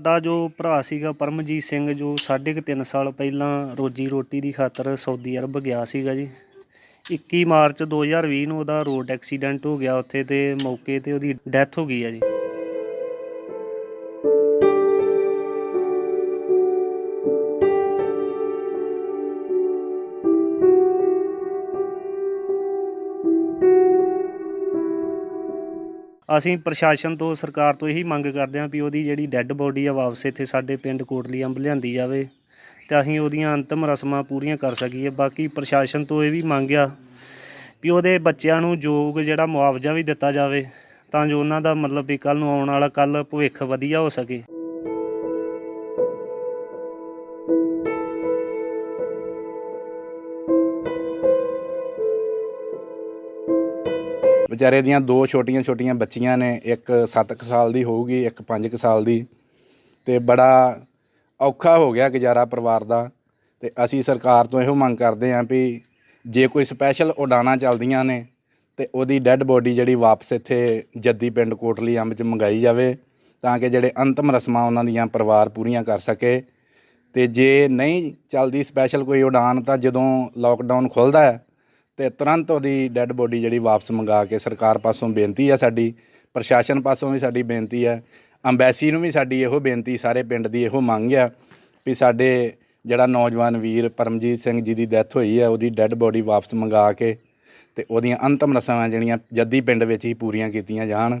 ਸਾਡਾ ਜੋ ਭਰਾ ਸੀਗਾ ਪਰਮਜੀਤ ਸਿੰਘ, ਜੋ ਸਾਢੇ ਕੁ ਤਿੰਨ ਸਾਲ ਪਹਿਲਾਂ ਰੋਜੀ ਰੋਟੀ ਦੀ ਖਾਤਰ ਸਾਊਦੀ ਅਰਬ ਗਿਆ ਸੀਗਾ ਜੀ। 21 ਮਾਰਚ 2020 ਨੂੰ ਉਹਦਾ ਰੋਡ ਐਕਸੀਡੈਂਟ ਹੋ ਗਿਆ ਉੱਥੇ ਤੇ ਮੌਕੇ ਤੇ ਉਹਦੀ ਡੈਥ ਹੋ ਗਈ ਹੈ ਜੀ। ਅਸੀਂ ਪ੍ਰਸ਼ਾਸਨ ਤੋਂ, ਸਰਕਾਰ ਤੋਂ ਇਹੀ ਮੰਗ ਕਰਦੇ ਹਾਂ ਵੀ ਉਹਦੀ ਜਿਹੜੀ ਡੈੱਡ ਬੋਡੀ ਆ ਵਾਪਸ ਇੱਥੇ ਸਾਡੇ ਪਿੰਡ ਕੋਟਲੀ ਅੰਬ ਲਿਆਂਦੀ ਜਾਵੇ ਤੇ ਅਸੀਂ ਉਹਦੀਆਂ ਅੰਤਮ ਰਸਮਾਂ ਪੂਰੀਆਂ ਕਰ ਸਕੀਏ। ਬਾਕੀ ਪ੍ਰਸ਼ਾਸਨ ਤੋਂ ਇਹ ਵੀ ਮੰਗਿਆ ਵੀ ਉਹਦੇ ਬੱਚਿਆਂ ਨੂੰ ਯੋਗ ਜਿਹੜਾ ਮੁਆਵਜ਼ਾ ਵੀ ਦਿੱਤਾ ਜਾਵੇ ਤਾਂ ਜੋ ਉਹਨਾਂ ਦਾ ਮਤਲਬ ਵੀ ਕੱਲ ਨੂੰ ਆਉਣ ਵਾਲਾ ਕੱਲ ਭਵਿੱਖ ਵਧੀਆ ਹੋ ਸਕੇ। ਵਿਚਾਰੇ ਦੀਆਂ ਦੋ ਛੋਟੀਆਂ ਛੋਟੀਆਂ ਬੱਚੀਆਂ ਨੇ, ਇੱਕ 7 ਸਾਲ ਦੀ ਹੋਊਗੀ, ਇੱਕ 5 ਸਾਲ ਦੀ। ਤੇ ਬੜਾ ਔਖਾ ਹੋ ਗਿਆ ਗੁਜ਼ਾਰਾ ਪਰਿਵਾਰ ਦਾ। ਤੇ ਅਸੀਂ ਸਰਕਾਰ ਤੋਂ ਇਹੋ ਮੰਗ ਕਰਦੇ ਆਂ ਵੀ ਜੇ ਕੋਈ ਸਪੈਸ਼ਲ ਉਡਾਣਾ ਚੱਲਦੀਆਂ ਨੇ, ਤੇ ਉਹਦੀ ਡੈੱਡ ਬੋਡੀ ਜਿਹੜੀ ਵਾਪਸ ਇੱਥੇ ਜੱਦੀ ਪਿੰਡ ਕੋਟਲੀ ਅੰਬ ਚ ਮੰਗਾਈ ਜਾਵੇ, ਤਾਂ ਕਿ ਜਿਹੜੇ ਅੰਤਮ ਰਸਮਾਂ ਉਹਨਾਂ ਦੀਆਂ ਪਰਿਵਾਰ ਪੂਰੀਆਂ ਕਰ ਸਕੇ। ਤੇ ਜੇ ਨਹੀਂ ਚੱਲਦੀ ਸਪੈਸ਼ਲ ਕੋਈ ਉਡਾਨ ਤਾਂ ਜਦੋਂ ਲੋਕਡਾਊਨ ਖੁੱਲਦਾ ਹੈ ਤੇ ਤੁਰੰਤ ਉਹਦੀ ਡੈੱਡ ਬੋਡੀ ਜਿਹੜੀ ਵਾਪਸ ਮੰਗਾ ਕੇ ਸਰਕਾਰ ਪਾਸੋਂ ਬੇਨਤੀ ਆ ਸਾਡੀ, ਪ੍ਰਸ਼ਾਸਨ ਪਾਸੋਂ ਵੀ ਸਾਡੀ ਬੇਨਤੀ ਹੈ ਅੰਬੈਸੀ ਨੂੰ ਵੀ ਸਾਡੀ ਇਹੋ ਬੇਨਤੀ, ਸਾਰੇ ਪਿੰਡ ਦੀ ਇਹੋ ਮੰਗ ਆ ਵੀ ਸਾਡੇ ਜਿਹੜਾ ਨੌਜਵਾਨ ਵੀਰ ਪਰਮਜੀਤ ਸਿੰਘ ਜੀ ਦੀ ਡੈਥ ਹੋਈ ਹੈ ਉਹਦੀ ਡੈੱਡ ਬੋਡੀ ਵਾਪਸ ਮੰਗਾ ਕੇ ਤੇ ਉਹਦੀਆਂ ਅੰਤਮ ਰਸਮਾਂ ਜਿਹੜੀਆਂ ਜੱਦੀ ਪਿੰਡ ਵਿੱਚ ਹੀ ਪੂਰੀਆਂ ਕੀਤੀਆਂ ਜਾਣ।